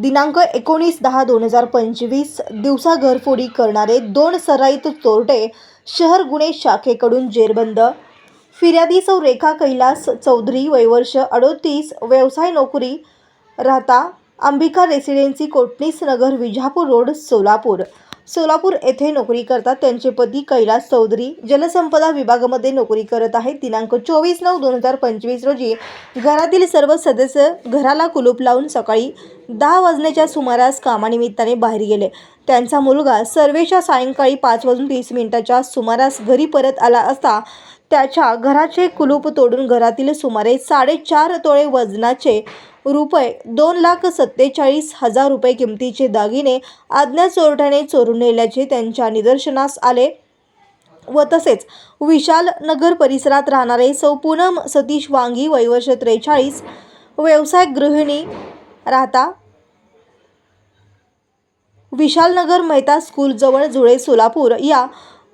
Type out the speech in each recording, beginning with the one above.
दिनांक एकोणीस दहा दोन हजार पंचवीस दिवसा घरफोडी करणारे दोन सराईत चोरटे शहर गुन्हे शाखेकडून जेरबंद. फिर्यादी सौ रेखा कैलास चौधरी वयवर्ष अडोतीस व्यवसाय नोकरी राहता अंबिका रेसिडेन्सी कोटणीस नगर विजापूर रोड सोलापूर. सोलापूर येथे नोकरी करतात. त्यांचे पती कैलास चौधरी जलसंपदा विभागामध्ये नोकरी करत आहेत. दिनांक चोवीस नऊ दोन हजार पंचवीस रोजी घरातील सर्व सदस्य घराला कुलूप लावून सकाळी दहा वाजण्याच्या सुमारास कामानिमित्ताने बाहेर गेले. त्यांचा मुलगा सर्वेच्या सायंकाळी पाच वाजून तीस मिनिटाच्या सुमारास घरी परत आला असता त्याच्या घराचे कुलूप तोडून घरातील सुमारे साडेचार तोळे वजनाचे रुपये दोन लाख सत्तेचाळीस हजार रुपये किमतीचे दागिने अज्ञात चोरट्याने चोरून नेल्याचे त्यांच्या निदर्शनास आले व तसेच विशाल नगर परिसरात राहणारे सौ पूनम सतीश वांगी वयवर्ष त्रेचाळीस व्यवसाय गृहिणी राहता. विशालनगर मेहता स्कूलजवळ जुळे सोलापूर या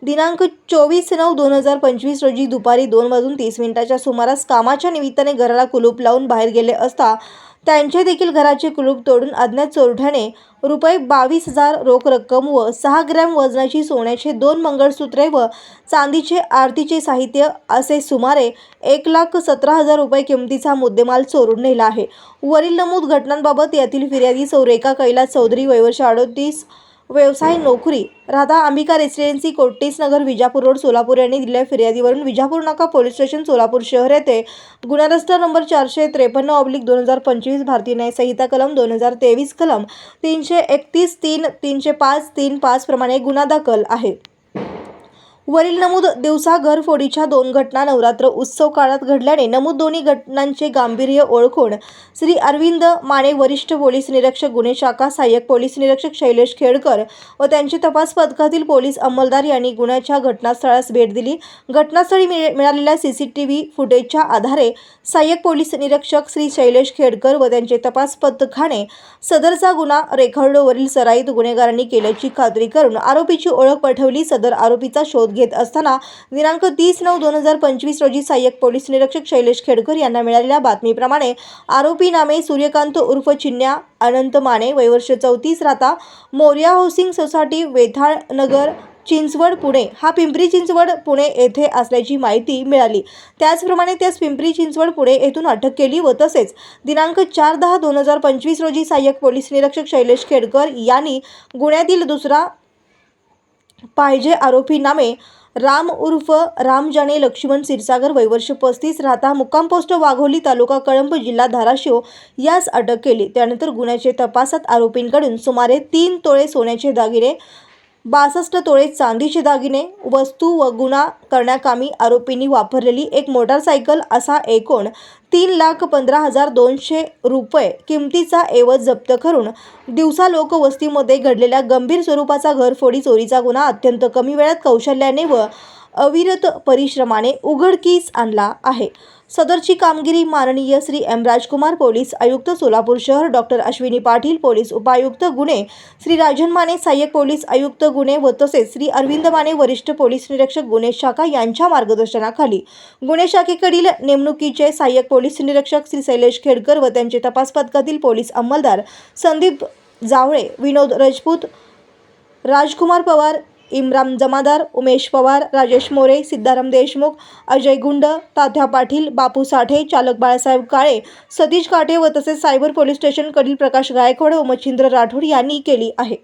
दिनांक चोवीस नऊ दोन हजार पंचवीस रोजी दुपारी दोन वाजून तीस मिनिटाच्या सुमारास कामाच्या निमित्ताने घराला कुलूप लावून बाहेर गेले असता त्यांचे देखील घराचे कुलूप तोडून अज्ञात चोरठ्याने रुपये बावीस हजार रोख रक्कम व सहा ग्रॅम वजनाची सोन्याचे दोन मंगळसूत्रे व चांदीचे आरतीचे साहित्य असे सुमारे एक लाख सतरा हजार रुपये किमतीचा मुद्देमाल चोरून नेला आहे. वरील नमूद घटनांबाबत यातील फिर्यादी सौ रेखा कैलास चौधरी वयवर्ष अडोतीस व्यवसाय नोकरी. राधा अंबिका रेसिडेन्सी कोटीस नगर विजापूर रोड सोलापूर यांनी दिलेल्या फिर्यादीवरून विजापूर नाका पोलीस स्टेशन सोलापूर शहर येथे गुन्हा नंबर चारशे त्रेपन्न ऑब्लिक दोन हजार पंचवीस भारतीय न्याय संहिता कलम दोन हजार तेवीस कलम तीनशे एकतीस तीन तीनशे पाच तीन पाच प्रमाणे गुन्हा दाखल आहे. वरील नमूद दिवसा घरफोडीच्या दोन घटना नवरात्र उत्सव काळात घडल्याने नमूद दोन्ही घटनांचे गांभीर्य ओळखून श्री अरविंद माने वरिष्ठ पोलीस निरीक्षक गुन्हे शाखा सहाय्यक पोलीस निरीक्षक शैलेश खेडकर व त्यांचे तपास पथकातील पोलीस अंमलदार यांनी गुन्ह्याच्या घटनास्थळास भेट दिली. घटनास्थळी मिळालेल्या सी सी टी व्ही फुटेजच्या आधारे सहाय्यक पोलीस निरीक्षक श्री शैलेश खेडकर व त्यांचे तपास पथकाने सदरचा गुन्हा रेकॉर्डवरील सराईत गुन्हेगारांनी केल्याची खात्री करून आरोपीची ओळख पटवली सदर आरोपीचा शोध घेत असताना दिनांक तीस नऊ दोन हजार पंचवीस रोजी सहाय्यक पोलीस निरीक्षक शैलेश खेडकर यांना मिळालेल्या बातमीप्रमाणे आरोपी नामे सूर्यकांत उर्फ चिन्या अनंत माने वयवर्ष चौतीस राहता मोर्या हाऊसिंग सोसायटी वेथाळ नगर चिंचवड पुणे. हा पिंपरी चिंचवड पुणे येथे असल्याची माहिती मिळाली. त्याचप्रमाणे त्यास पिंपरी चिंचवड पुणे येथून अटक केली व तसेच दिनांक चार दहा दोन हजार पंचवीस रोजी सहाय्यक पोलीस निरीक्षक शैलेश खेडकर यांनी गुन्ह्यातील दुसरा पाहिजे आरोपी नामे राम उर्फ राम जाणे लक्ष्मण क्षीरसागर वैवर्ष पस्तीस राहता मुक्काम पोस्ट वाघोली तालुका कळंब जिल्हा धाराशिव. यास अटक केली. त्यानंतर गुन्ह्याचे तपासात आरोपींकडून सुमारे तीन तोळे सोन्याचे दागिने बासष्ट तोळे चांदीचे दागिने वस्तू व गुन्हा करण्याकामी आरोपींनी वापरलेली एक मोटारसायकल असा एकूण तीन लाख पंधरा हजार दोनशे रुपये किमतीचा ऐवज जप्त करून दिवसा लोकवस्तीमध्ये घडलेल्या गंभीर स्वरूपाचा घरफोडी चोरीचा गुन्हा अत्यंत कमी वेळात कौशल्याने व अविरत परिश्रमाने उघडकीस आणला आहे. सदरची कामगिरी माननीय श्री एम. राजकुमार पोलीस आयुक्त सोलापूर शहर डॉक्टर अश्विनी पाटील पोलीस उपायुक्त गुन्हे श्री राजन माने सहाय्यक पोलीस आयुक्त गुन्हे व तसेच श्री अरविंद माने वरिष्ठ पोलीस निरीक्षक गुन्हे शाखा यांच्या मार्गदर्शनाखाली. गुन्हे शाखेकडील नेमणुकीचे सहाय्यक पोलीस निरीक्षक श्री शैलेश खेडकर व त्यांचे तपास पथकातील पोलीस अंमलदार संदीप जावळे विनोद राजपूत राजकुमार पवार इम्रान जमादार उमेश पवार राजेश मोरे सिद्धाराम देशमुख अजय गुंड तात्या पाटील बापू साठे चालक बाळासाहेब काळे सतीश काठे व तसेच सायबर पोलीस स्टेशनकडील प्रकाश गायकवाड व मच्छिंद्र राठोड यांनी केली आहे.